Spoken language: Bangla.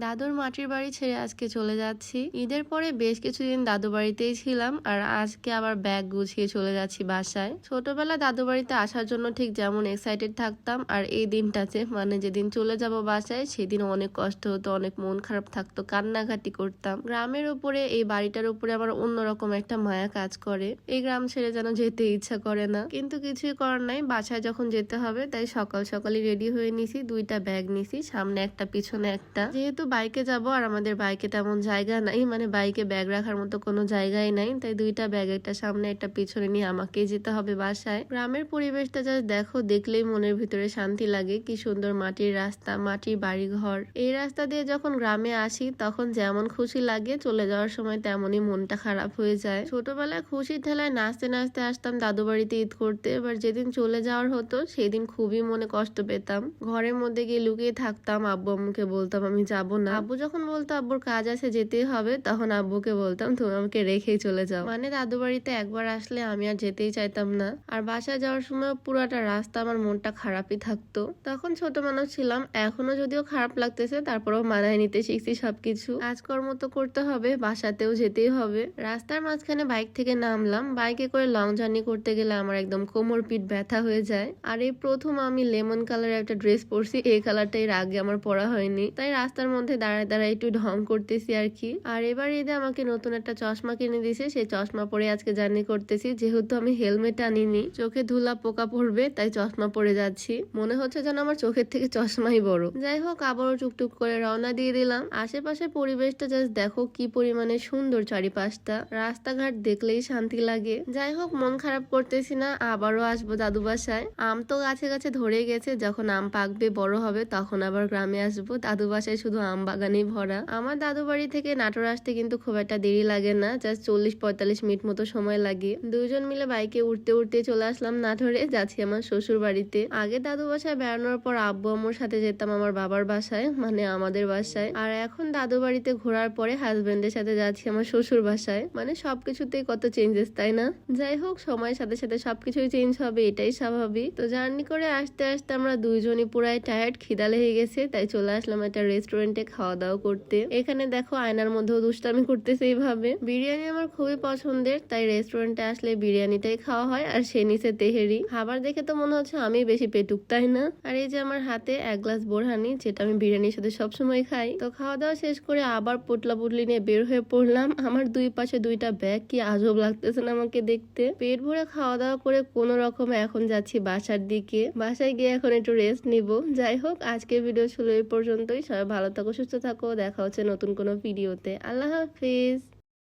দাদুর মাটির বাড়ি ছেড়ে আজকে চলে যাচ্ছি। ঈদের পরে বেশ কিছুদিন দাদু বাড়িতেই ছিলাম আর আজকে আবার ব্যাগ গুছিয়ে চলে যাচ্ছি বাসায়। ছোটবেলা দাদু বাড়িতে আসার জন্য ঠিক যেমন এক্সাইটেড থাকতাম আর এই দিনটাতে মানে যেদিন চলে যাব বাসায় সেদিন অনেক কষ্ট হতো, অনেক মন খারাপ থাকতো, কান্নাকাটি করতাম। গ্রামের উপরে, এই বাড়িটার উপরে আমার অন্যরকম একটা মায়া কাজ করে। এই গ্রাম ছেড়ে যেন যেতে ইচ্ছা করে না। কিন্তু কিছুই করার নাই, বাসায় যখন যেতে হবে, তাই সকাল সকালই রেডি হয়ে নিছি, দুইটা ব্যাগ নিছি, সামনে একটা, পিছনে একটা। যেহেতু বাইকে যাব আর আমাদের বাইকে তেমন জায়গা নাই মানে বাইকে ব্যাগ রাখার মতো কোনো জায়গাই নাই। তাই দুইটা ব্যাগ, একটা সামনে, একটা পিছনে নিয়ে আমাকেই যেতে হবে বাসায়। গ্রামের পরিবেশটা জাস্ট দেখো, দেখলেই মনের ভিতরে শান্তি লাগে। কি সুন্দর মাটির রাস্তা, মাটির বাড়ি ঘর এই রাস্তা দিয়ে যখন গ্রামে আসি, তখন যেমন খুশি লাগে, চলে যাওয়ার সময় তেমনই মনটা খারাপ হয়ে যায়। ছোটবেলায় খুশির ঠেলায় নাচতে নাচতে আসতাম দাদু বাড়িতে ঈদ করতে। এবার যেদিন চলে যাওয়ার হতো, সেদিন খুবই মনে কষ্ট পেতাম। ঘরের মধ্যে গিয়ে লুকিয়ে থাকতাম, আব্বু আম্মুকে বলতাম, আমি যাব না। আব্বু যখন বলতো আব্বুর কাজ আছে যেতেই হবে তখন আব্বুকে বলতাম তুমি আমাকে রেখেই চলে যাও। মানে দাদু বাড়িতে একবার আসলে আমি আর যেতেই চাইতাম না। আর বাসায় যাওয়ার সময় পুরাটা রাস্তা আমার মনটা খারাপই থাকতো। তখন ছোট মানুষ ছিলাম এখনও যদিও খারাপ লাগতেছে তারপরেও মানায় নিতে শিখছি সবকিছু। কাজকর্ম তো করতে হবে বাসাতেও যেতেই হবে। রাস্তার মাঝখানে বাইক থেকে নামলাম বাইকে করে লং জার্নি করতে গেলে আমার একদম কোমর পিঠ ব্যথা হয়ে যায়। আর এই প্রথম আমি লেমন কালারের একটা ড্রেস পরছি এই কালারটা এর আগে আমার পরা হয়নি। তাই রাস্তার মধ্যে দাঁড়ায় দাঁড়ায় একটু ঢং করতেছি আর কি। আর এবার ঈদে আমাকে নতুন একটা চশমা কিনে দিয়েছে সেই চশমা পরে আজকে জার্নি করতেছি। যেহেতু আমি হেলমেট আনিনি, চোখে ধুলা পোকা পড়বে, তাই চশমা পরে যাচ্ছি। মনে হচ্ছে যেন আমার চোখের থেকে চশমাই বড়। যাই হোক, আবারও টুকটুক করে রওনা দিয়ে দিলাম। আশেপাশে পরিবেশটা জাস্ট দেখো কি পরিমাণে সুন্দর চারিপাশটা। রাস্তাঘাট দেখলেই শান্তি লাগে। যাই হোক, মন খারাপ করতেছি না, আবারও আসব দাদু বাসায়। আম তো গাছে গাছে ধরে গেছে, যখন আম পাকবে বড় হবে, তখন আবার গ্রামে আসব। দাদু বাসায় শুধু আম বাগানেই ভরা। আমার দাদু বাড়ি থেকে নাটোর আসতে কিন্তু খুব একটা দেরি লাগে না জাস্ট চল্লিশ পঁয়তাল্লিশ মিনিট মতো সময় লাগে। দুজন মিলে বাইকে উঠতে উঠতে চলে আসলাম নাটোরে, যাচ্ছি আমার শ্বশুর বাড়িতে আগে দাদু বাসায় বেড়ানোর পর আব্বু আম্মুর সাথে যেতাম আমার বাবার বাসায় মানে আমাদের বাসায়। আর এখন দাদু বাড়িতে ঘোরার পরে হাজবেন্ডের সাথে যাচ্ছি আমার শ্বশুর বাসায়। মানে সবকিছুতেই কত চেঞ্জেস তাই না? যাই হোক, সময়ের সাথে সাথে সবকিছুই চেঞ্জ হবে, এটাই স্বাভাবিক। তো জার্নি করে আসতে আসতে আমরা দুইজনই পুরাই টায়ার্ড খিদা লেগে গেছে, তাই চলে আসলাম একটা রেস্টুরেন্টে খাওয়া দাওয়া করতে। এখানে দেখো আয়নার মধ্যেও দুষ্টামি করতেছে এইভাবে। বিরিয়ানি আমার খুবই পছন্দের, তাই রেস্টুরেন্টে আসলে বিরিয়ানিটাই খাওয়া হয় আর সে নিচে তেহেরি। খাবার দেখে তো মনে হচ্ছে আমি বেশি পেটুক, তাই না? আর এই যে আমার হাতে এক গ্লাস বোরহানি, যেটা আমি বিরিয়ানির সাথে সবসময় খাই। তো খাওয়া দাওয়া শেষ করে আবার পোটলা পুটলি নিয়ে বের হয়ে পড়লাম। আমার দুই পাশে দুইটা ব্যাগ, কি আজব লাগতেছে না আমাকে দেখতে। পেট ভরে খাওয়া দাওয়া করে কোনো রকমে এখন যাচ্ছি বাসার দিকে। বাসায় গিয়ে এখন একটু রেস্ট নিব। যাই হোক, আজকের ভিডিও ছিল এই পর্যন্তই। সবাই ভালো থাকো সুস্থ থাকো দেখা হচ্ছে নতুন কোনো ভিডিওতে। আল্লাহ হাফিজ।